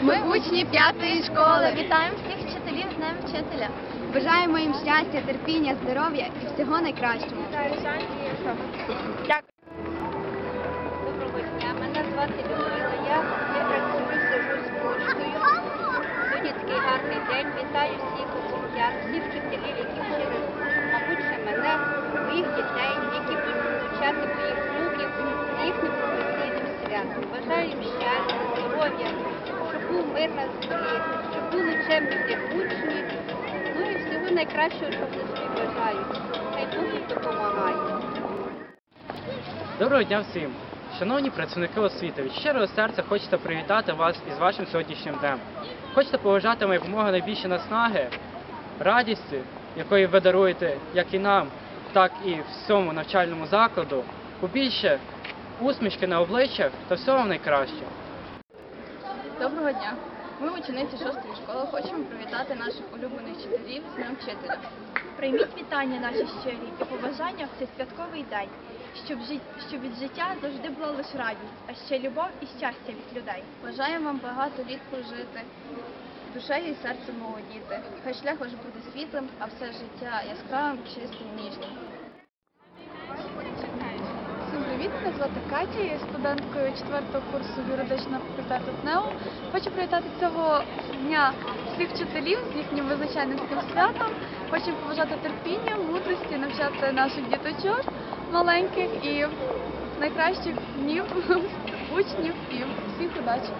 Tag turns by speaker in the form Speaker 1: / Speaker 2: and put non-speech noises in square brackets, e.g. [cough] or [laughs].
Speaker 1: Ми учні п'ятої школи.
Speaker 2: Вітаємо всіх вчителів з Днем вчителя.
Speaker 1: Бажаємо їм щастя, терпіння, здоров'я і всього найкращого.
Speaker 3: Доброго дня, мене звати Людмила. Я, я працюю, з поштою. Сьогодні такий гарний день. Вітаю всіх щоб мир на землі, щоб були в них учні. Ну і всього найкращого, що вони собі бажають. Хай Бог допомагає.
Speaker 4: Доброго дня всім! Шановні працівники освіти, від щирого серця хочете привітати вас із вашим сьогоднішнім днем. Хочете побажати вам якомога найбільше наснаги, радісті, якої ви даруєте як і нам, так і всьому навчальному закладу, побільше усмішки на обличчях та всього вам найкращого.
Speaker 2: Доброго дня. Ми, учениці шостої школи, хочемо привітати наших улюблених вчителів з Днем вчителя.
Speaker 5: Прийміть вітання наші щирі і побажання в цей святковий день, щоб, жит... щоб від життя завжди була лише радість, а ще любов і щастя від людей.
Speaker 2: Бажаємо вам багато літ прожити, душею і серцем молодіти. Хай шлях ваш буде світлим, а все життя яскравим, чистим, ніжним.
Speaker 6: Привіт, мене звати Катя, я студенткою 4 курсу юридичного факультету ТНЕУ. Хочу привітати цього дня всіх вчителів з їхнім визначальницьким святом. Хочу побажати терпіння, мудрості, навчати наших діточок маленьких і найкращих днів [laughs] учнів і всіх удачі.